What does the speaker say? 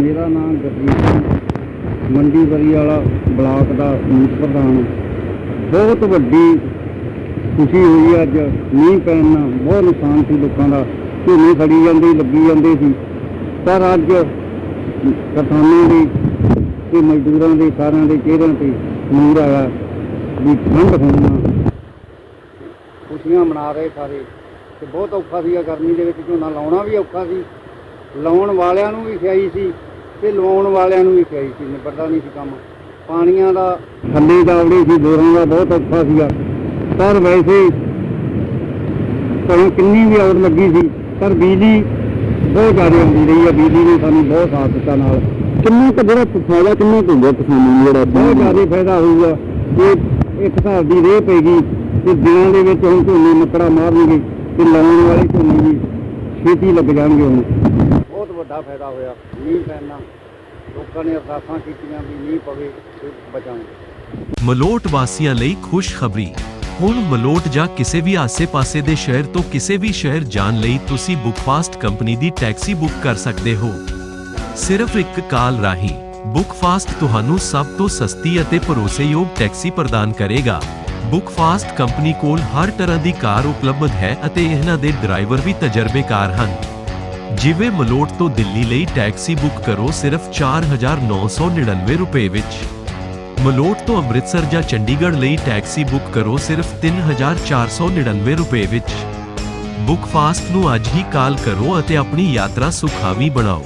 ਮੇਰਾ ਨਾਮ ਗੁਰਜੀਤ ਸਿੰਘ ਮੰਡੀ ਵਰੀ ਵਾਲਾ ਬਲਾਕ ਦਾ ਮੀਤ ਪ੍ਰਧਾਨ ਬਹੁਤ ਵੱਡੀ ਖੁਸ਼ੀ ਹੋਈ ਅੱਜ। ਮੀਂਹ ਪੈਣ ਨਾਲ ਬਹੁਤ ਨੁਕਸਾਨ ਸੀ ਲੋਕਾਂ ਦਾ। ਝੋਨੇ ਫੜੀ ਜਾਂਦੇ, ਲੱਗੀ ਜਾਂਦੇ ਸੀ। ਪਰ ਅੱਜ ਕਿਸਾਨਾਂ ਦੇ ਤੇ ਮਜ਼ਦੂਰਾਂ ਦੇ ਸਾਰਿਆਂ ਦੇ ਚਿਹਰਿਆਂ ਤੇ ਨੂਰ ਆਇਆ ਵੀ ਠੰਡ ਹੋਣ। ਖੁਸ਼ੀਆਂ ਮਨਾ ਰਹੇ ਸਾਰੇ ਤੇ ਬਹੁਤ ਔਖਾ ਸੀਗਾ ਗਰਮੀ ਦੇ ਵਿੱਚ ਝੋਨਾ ਲਾਉਣਾ ਵੀ ਔਖਾ ਸੀ। ਲਾਉਣ ਵਾਲਿਆਂ ਨੂੰ ਵੀ ਖਿਆਈ ਸੀ। ਤੇ ਲਵਾਉਣ ਵਾਲਿਆਂ ਨੂੰ ਵੀ ਖਿਆਈ ਸੀ ਨਿਬੜਦਾ ਨਹੀਂ ਸੀ ਕੰਮ। ਪਾਣੀਆਂ ਦਾ ਥੱਲੇ ਜਾਵੜੀ ਸੀ ਬੋਰਾਂ ਦਾ ਬਹੁਤ ਔਖਾ ਸੀਗਾ। ਪਰ ਵੈਸੇ ਭਾਵੇਂ ਕਿੰਨੀ ਵੀ ਔਰ ਲੱਗੀ ਸੀ ਪਰ ਬਿਜਲੀ ਬਹੁਤ ਜ਼ਿਆਦਾ ਆਉਂਦੀ ਰਹੀ ਹੈ ਬਿਜਲੀ ਨੇ ਸਾਨੂੰ ਬਹੁਤ ਸਾਥ ਦਿੱਤਾ ਨਾਲ। ਕਿੰਨਾ ਕੁ ਜਿਹੜਾ ਫਾਇਦਾ ਕਿੰਨਾ ਕੁ ਹੁੰਦਾ ਕਿਸਾਨਾਂ ਨੂੰ ਜਿਹੜਾ ਬਹੁਤ ਜ਼ਿਆਦਾ ਫਾਇਦਾ ਹੋਊਗਾ। ਇਹ ਇੱਕ ਹਿਸਾਬ ਦੀ ਰੇਹ ਪੈਗੀ ਤੇ ਦਿਨਾਂ ਦੇ ਵਿੱਚ ਹੁਣ ਝੋਨੇ ਮੱਕੜਾ ਮਾਰਨਗੇ ਤੇ ਲਾਉਣ ਵਾਲੇ ਝੋਨੇ ਵੀ ਛੇਤੀ ਲੱਗ ਜਾਣਗੇ ਹੁਣ। ਵੱਡਾ ਫਾਇਦਾ ਹੋਇਆ, ਮੀਂਹ ਪੈਣ ਨਾਲ ਲੋਕਾਂ ਨੇ ਅਰਦਾਸਾਂ ਕੀਤੀਆਂ ਵੀ ਮੀਂਹ ਪਵੇ ਤੇ ਬਚਾਂਗੇ ਮਲੋਟ ਵਾਸੀਆਂ ਲਈ ਖੁਸ਼ਖਬਰੀ। ਹੁਣ ਮਲੋਟ ਜਾਂ ਕਿਸੇ ਵੀ ਆਸੇ-ਪਾਸੇ ਦੇ ਸ਼ਹਿਰ ਤੋਂ ਕਿਸੇ ਵੀ ਸ਼ਹਿਰ ਜਾਣ ਲਈ ਤੁਸੀਂ ਬੁੱਕਫਾਸਟ ਕੰਪਨੀ ਦੀ ਟੈਕਸੀ ਬੁੱਕ ਕਰ ਸਕਦੇ ਹੋ। ਸਿਰਫ ਇੱਕ ਕਾਲ ਰਾਹੀਂ ਬੁੱਕਫਾਸਟ ਤੁਹਾਨੂੰ ਸਭ ਤੋਂ ਸਸਤੀ ਅਤੇ ਭਰੋਸੇਯੋਗ ਟੈਕਸੀ ਪ੍ਰਦਾਨ ਕਰੇਗਾ। ਬੁੱਕਫਾਸਟ ਕੰਪਨੀ ਕੋਲ ਹਰ ਤਰ੍ਹਾਂ ਦੀ ਕਾਰ ਉਪਲਬਧ ਹੈ ਅਤੇ ਇਹਨਾਂ ਦੇ ਡਰਾਈਵਰ ਵੀ ਤਜਰਬੇਕਾਰ ਹਨ। ਜਿਵੇਂ ਮਲੋਟ ਤੋਂ ਦਿੱਲੀ ਲਈ ਟੈਕਸੀ ਬੁੱਕ ਕਰੋ ਸਿਰਫ 4999 ਰੁਪਏ ਵਿੱਚ। ਮਲੋਟ ਤੋਂ ਅੰਮ੍ਰਿਤਸਰ ਜਾਂ ਚੰਡੀਗੜ੍ਹ ਲਈ ਟੈਕਸੀ ਬੁੱਕ ਕਰੋ ਸਿਰਫ 3499 ਰੁਪਏ ਵਿੱਚ। ਬੁੱਕ ਫਾਸਟ ਨੂੰ ਅੱਜ ਹੀ ਕਾਲ ਕਰੋ ਅਤੇ ਆਪਣੀ ਯਾਤਰਾ ਸੁਖਾਵੀ ਬਣਾਓ।